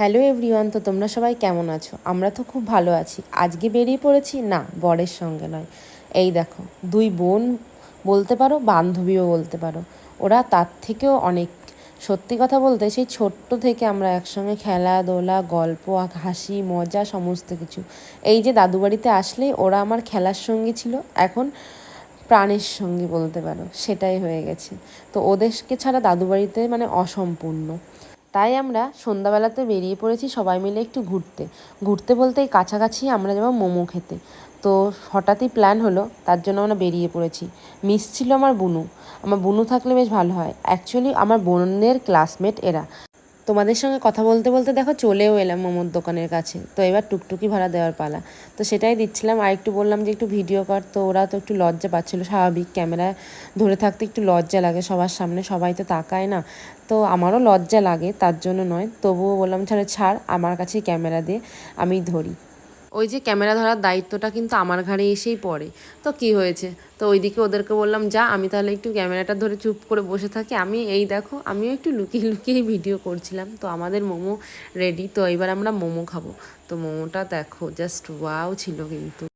Hello everyone তো তোমরা সবাই কেমন আছো? আমরা তো খুব ভালো আছি। আজকে বেরিয়ে পড়েছি? না, বরের সঙ্গে নয়। এই দেখো, দুই বোন বলতে পারো, বান্ধবীও বলতে পারো। ওরা তার থেকেও অনেক, সত্যি কথা বলতে সেই ছোট্ট থেকে আমরা একসঙ্গে খেলাধুলা, গল্প, হাসি, মজা, সমস্ত কিছু। এই যে দাদু বাড়িতে আসলেই ওরা আমার খেলার সঙ্গী ছিল, এখন প্রাণের সঙ্গী বলতে পারো, সেটাই হয়ে গেছে। তো ওদেরকে ছাড়া দাদু বাড়িতে মানে অসম্পূর্ণ। তাই আমরা সন্ধ্যাবেলাতে বেরিয়ে পড়েছি সবাই মিলে একটু ঘুরতে। ঘুরতে বলতে এই কাছাকাছি আমরা যাব মোমো খেতে। তো হঠাৎই প্ল্যান হলো, তার জন্য আমরা বেরিয়ে পড়েছি। মিস ছিল আমার বুনু। আমার বুনু থাকলে বেশ ভালো হয়। অ্যাকচুয়ালি আমার বোনের ক্লাসমেট এরা। তোমাদের সঙ্গে কথা বলতে বলতে দেখো চলেও এলাম মোমোর দোকানের কাছে। তো এবার টুকটুকি ভাড়া দেওয়ার পালা। তো সেটাই দিচ্ছিলাম। আর একটু বললাম যে একটু ভিডিও কর। তো ওরা তো একটু লজ্জা পাচ্ছিলো, স্বাভাবিক। ক্যামেরায় ধরে থাকতে একটু লজ্জা লাগে সবার সামনে। সবাই তো তাকায় না। তো আমারও লজ্জা লাগে, তার জন্য নয়। তবুও বললাম, ছাড়ে, ছাড়, আমার কাছেই ক্যামেরা দিয়ে আমি ধরি। ওই যে ক্যামেরা ধরার দায়িত্বটা কিন্তু আমার ঘাড়ে এসেই পড়ে। তো কি হয়েছে? তো ওইদিকে ওদেরকে বললাম, যা, আমি তাহলে একটু ক্যামেরাটা ধরে চুপ করে বসে থাকি। আমি এই দেখো, আমিও একটু লুকিয়ে লুকিয়ে ভিডিও করছিলাম। তো আমাদের মোমো রেডি। তো এবার আমরা মোমো খাব। তো মোমোটা দেখো, জাস্ট ওয়াও ছিল কিন্তু।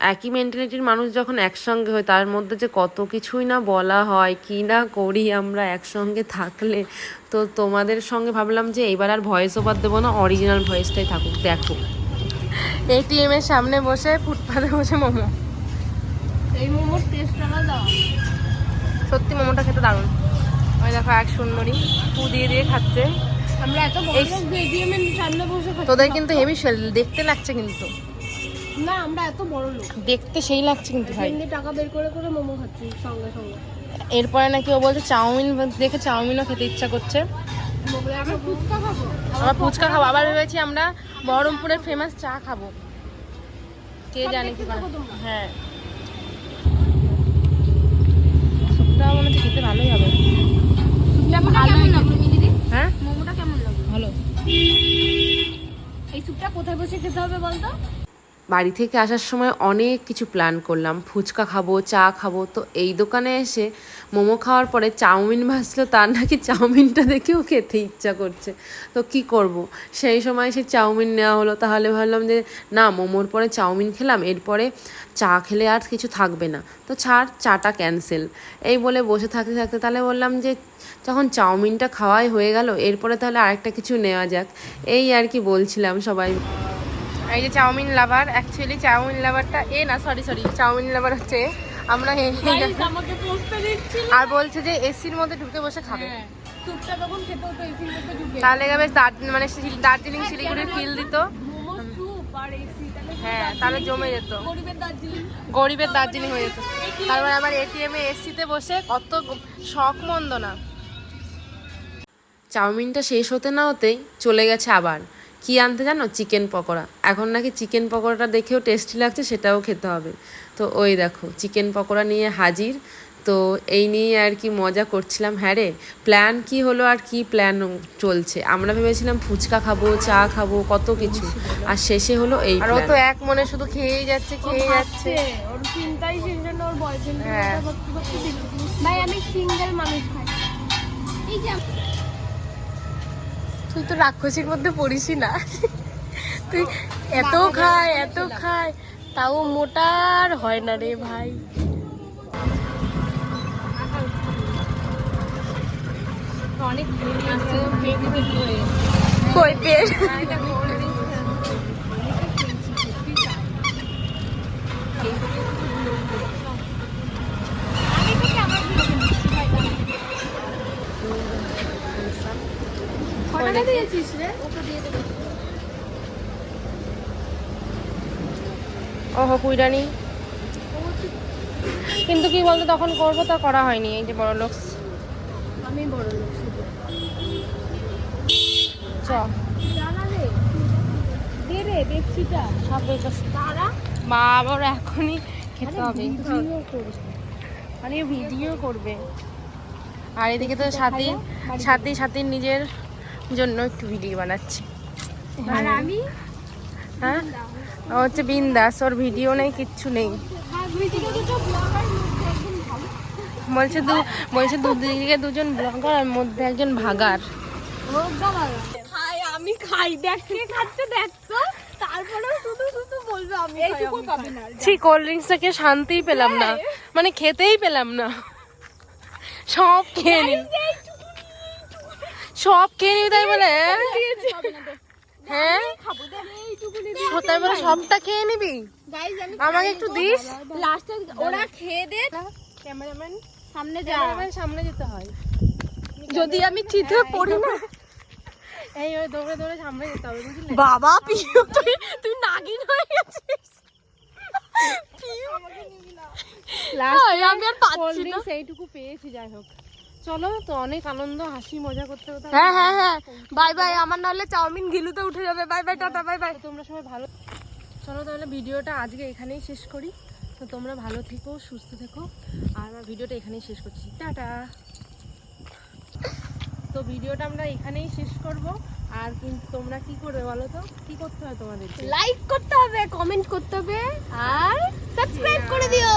একই মেন্টালিটির মানুষ যখন একসঙ্গে হয় তার মধ্যে যে কত কিছুই না বলা হয় কি না করি আমরা একসঙ্গে থাকলে তো তোমাদের সঙ্গে ভাবলাম যে এবার আর ভয়েস ওভার দেবো না অরিজিনাল ভয়েসটাই থাকুক দেখো। এটিএম এর সামনে বসে ফুটপাতে বসে মোমো। এই মোমোর টেস্ট আলাদা। সত্যি মোমোটা খেতে দারুণ। ওই দেখো এক সুন্দরী পু দিয়ে দিয়ে খাচ্ছে। আমরা এত বড় লোক এটিএম এর সামনে বসে খাচ্ছি। তোদের কিন্তু হেভি দেখতে লাগছে কিন্তু। না আমরা এত বড় লোক। দেখতে সেই লাগছে কিন্তু ভাই। এমনি টাকা বের করে করে মোমো খাচ্ছি সঙ্গে সঙ্গে। এরপরে নাকি ও বলছে চাউমিন দেখে চাউমিনও খেতে ইচ্ছা করছে। আবার ফুচকা খাব। আবার ভেবেছি আমরা বহরমপুরের ফেমাস চা খাব। কে জানে কি হ্যাঁ। স্যুপটা মনে হচ্ছে খেতে ভালোই হবে। হ্যাঁ? মোমোটা কেমন লাগল? ভালো। এই স্যুপটা কোথায় বসে খেতে হবে বলতো? বাড়ি থেকে আসার সময় অনেক কিছু প্ল্যান করলাম। ফুচকা খাব, চা খাব। তো এই দোকানে এসে মোমো খাওয়ার পরে চাউমিন ভাজলো, তার নাকি চাউমিনটা দেখেও খেতে ইচ্ছা করছে। তো কি করব? সেই সময় সে চাউমিন নেওয়া হলো। তাহলে ভাবলাম যে, না, মোমোর পরে চাউমিন খেলাম। এরপরে চা খেলে আর কিছু থাকবে না। তো ছাড়, চাটা ক্যান্সেল এই বলে বসে থাকতে থাকতে তাহলে বললাম যে, যখন চাউমিনটা খাওয়াই হয়ে গেল, এরপরে তাহলে আরেকটা কিছু নেওয়া যাক। এই আর কি বলছিলাম সবাই। এই যে চাউমিন লাভার অ্যাকচুয়ালি চাউমিন লাভারটা এ না সরি সরি চাউমিন লাভার হচ্ছে আমরা আর বলছে যে এসির মধ্যে ঢুকে বসে খাবে। হ্যাঁ স্যুপটা তখন খেতে হতো এসির মধ্যে ঢুকে। তাহলে বেশ দার্জিলিং মানে দার্জিলিং শিলিগুড়ির ফিল দিত। মোমো স্যুপ আর এসি তাহলে হ্যাঁ তাহলে জমে যেত। গরিবের দার্জিলিং। হয়ে যেত। তারপরে আবার এটিএম এ এসিতে বসে কত শখ মন্দ না চাউমিনটা শেষ হতে না হতেই চলে গেছে আবার। কি আনতে জানো? চিকেন পকোড়া। এখন নাকি চিকেন পকোড়াটা দেখেও টেস্টি লাগছে সেটাও খেতে হবে। তো ওই দেখো চিকেন পকোড়া নিয়ে হাজির। তো এই নিয়ে আর কি মজা করছিলাম। হ্যাঁ রে প্ল্যান কি হলো আর কি প্ল্যান চলছে? আমরা ভেবেছিলাম ফুচকা খাব চা খাব কত কিছু। আর শেষে হলো এই আর ও তো এক মনে শুধু খেয়েই যাচ্ছে খেয়েই যাচ্ছে। ওর চিন্তাই সেই জন্য ওর বয়ফ্রেন্ড হ্যাঁ। ভাই আমি সিঙ্গেল মানুষ খাই এই যে তুই তো রাক্ষসীর মধ্যে পড়িসই না। তুই এত খায় এত খায় তাও মোটার হয় না রে ভাই। অনেক কই পেট আমি তোকে আমার ভিডিও দিচ্ছি ভাই কটা দিয়েছিস রে ওকে দিয়ে দেবো। ওহো কুইরানি কিন্তু কি বলতো তখন করব তা করা হয়নি এই যে বড় লোক। আমি বড় লোক চ। এখনই খেতে হবে। ভিডিও মানে ভিডিও করবে। আর এদিকে তো সাথী সাথী সাথীর নিজের জন্য একটু ভিডিও বানাচ্ছি। আর আমি? হ্যাঁ? ও হচ্ছে বিন্দাস ওর ভিডিও নেই কিচ্ছু নেই। বলছে দু বলছে দুদিকে দুজন ব্লগার আর মধ্যে একজন ভাগার। ও আমি আমি খাই দেখ। কে খাচ্ছে দেখ তো। তারপরে শুধু শুধু বলবে আমি এইটুকু পাবি না ছি কোল্ড ড্রিঙ্কসটাকে শান্তিই পেলাম না। মানে খেতেই পেলাম না। সব খেয়ে নিল। সব খেয়ে নিবি তাই বলে? হ্যাঁ? তাই বলে সবটা খেয়ে নিবি? আমাকে একটু দিস? লাস্টে ওরা খেয়ে দে। ক্যামেরাম্যান সামনে যা। ক্যামেরাম্যান সামনে যেতে হয়। যদি আমি চিঠে পড়ি না। এই ওই দৌড়ে দৌড়ে সামনে যেতে হবে বুঝলি? বাবা পিউ তুই তুই নাগিন হয়ে গেছিস। লাস্ট আমি আর পাচ্ছি না। সেইটুকু পেয়েছি যাই হোক। চলো তো অনেক আনন্দ হাসি মজা করতে করতে হ্যাঁ হ্যাঁ হ্যাঁ। বাই বাই আমার নাহলে চাউমিন গিলুতে উঠে যাবে। Bye bye tata bye bye. তোমরা সবাই ভালো চলো তাহলে ভিডিওটা আজকে এখানেই শেষ করি। তো তোমরা ভালো থেকো সুস্থ থেকো। আর আমার ভিডিওটা এখানেই শেষ করছি। টাটা। তো ভিডিওটা আমরা এখানেই শেষ করব। আর কিন্তু তোমরা কি করবে বলো তো? কি করতে হয় তোমাদের লাইক করতে হবে কমেন্ট করতে হবে আর সাবস্ক্রাইব করে দিও